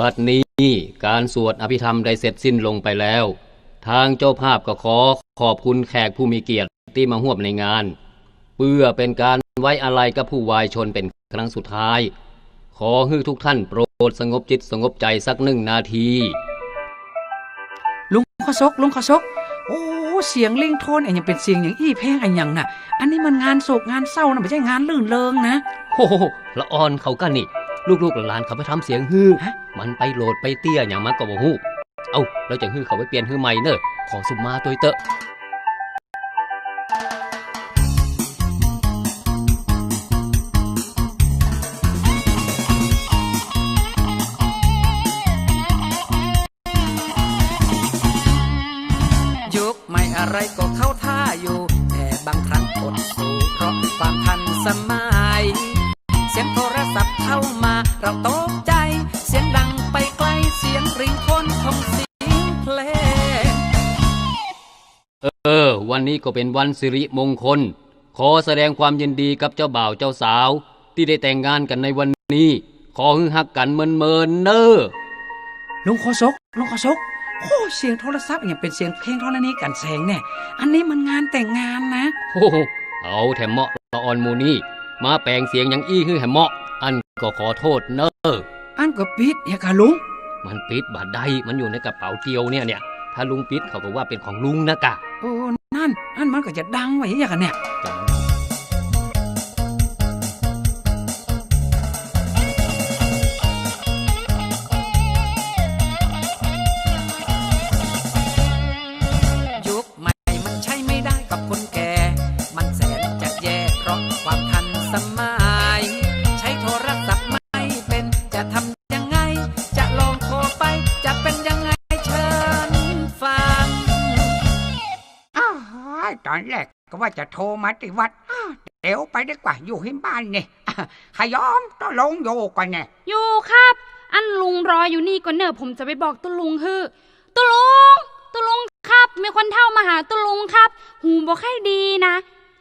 บัดนี้การสวดอภิธรรมได้เสร็จสิ้นลงไปแล้ว ทางเจ้าภาพก็ขอขอบคุณแขกผู้มีเกียรติที่มาร่วมในงาน เพื่อเป็นการไว้อาลัยกับผู้วายชนเป็นครั้งสุดท้าย ขอให้ทุกท่านโปรดสงบจิตสงบใจสักหนึ่งนาที ลุงขอซกลุงขอซกโอ้เสียงลิงโทนไอ้ยังเป็นเสียงอย่างอี้เพลงไอ้ยังน่ะ อันนี้มันงานโศกงานเศร้านะไม่ใช่งานลื่นเริงนะโอ้โหละอ่อนเขากันนี่ ลูกๆหลานๆเขาไปทำเสียงฮือฮะมันไปโหลดไปเตี้ยอย่างมันก็บ่ฮู้เอ้าเราจะฮือเขาไปเปลี่ยนฮือใหม่เนอะขอสุมมาตัวเตอะยุคใหม่อะไรก็เข้าท่าอยู่ แต่บางครั้งอดสู้เพราะความทันสมัย เราตกใจ เสียงดังไปไกลเสียงริงโทนของเสียงเพลง เออ วันนี้ก็เป็นวันสิริมงคล ขอแสดงความยินดีกับเจ้าบ่าวเจ้าสาว ที่ได้แต่งงานกันในวันนี้ ขอฮือฮักกันเมินเมินๆเนอะลุงขอซกลุงขอซกโอ้เสียงโทรศัพท์อย่างเป็นเสียงเพลงเท่านี้กันแสงเนี่ย อันนี้มันงานแต่งงานนะโอ้โหเอาแถมเหมาะละอ่อนหมูนี่ มาแปลงเสียงอย่างอี้ฮือแหมเหมาะอัน ก็ขอโทษเนอะอันก็ปิดเฮยกะลุง มันปิดบาดได้มันอยู่ในกระเป๋าเกียวเนี่ยเนี่ยถ้าลุงปิดเขาก็ว่าเป็นของลุงนะกะ โอ้ นั่น อันมันก็จะดังไว้อย่างกันเนี่ย ตอนแรกก็ว่าจะโทรมาที่วัดอ้าวเดี๋ยวไปดีกว่าอยู่ที่บ้านนี่อะขยอมต้องลงโยก่อนเนี่ยอยู่ครับ อันลุงรออยู่นี่ก่อนเนอะผมจะไปบอกตุลุงฮือตุลุงตุลุงครับมีคนเท่ามาหาตุลุงครับ หูบอกให้ดีนะ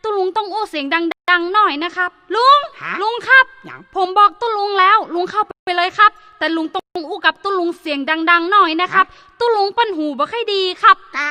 ตุลุงต้องอู้เสียงดังๆหน่อยนะครับ ลุงฮะลุงครับหยังผมบอกตุลุงแล้ว ลุงเข้าไปเลยครับ แต่ลุงต้องอู้กับตุลุงเสียงดัง ๆ หน่อยนะครับตุลุงปันหูบอกให้ดีครับกา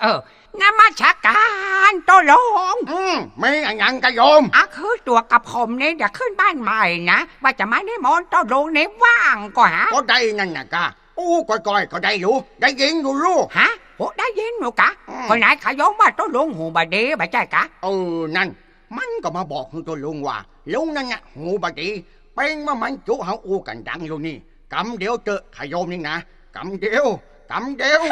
เออ นมัสการโตลงอืมไม่อย่างยังกะโยม อะคือตัวกับผมเนี่ยเดี๋ยวขึ้นบ้านใหม่นะ ว่าจะมาในมนต์โตลงเนี่ยว่างก็ฮะก็ได้นั่นน่ะกะอู้ก้อยๆก็ได้อยู่ ได้ยินอยู่ลูกฮะโอ้ได้ยินหนูกะอืมคนไหนขยอมว่าโตลงหูบดีบาใจกะเออนั่น มันก็มาบอกให้ตัวลุงว่าลุงนั่นน่ะหูบดีเป็นว่ามันจุเฮาอู้กันดังอยู่นี่กำเดียวเจอขยโยมนี่นะกำเดียวกำเดียว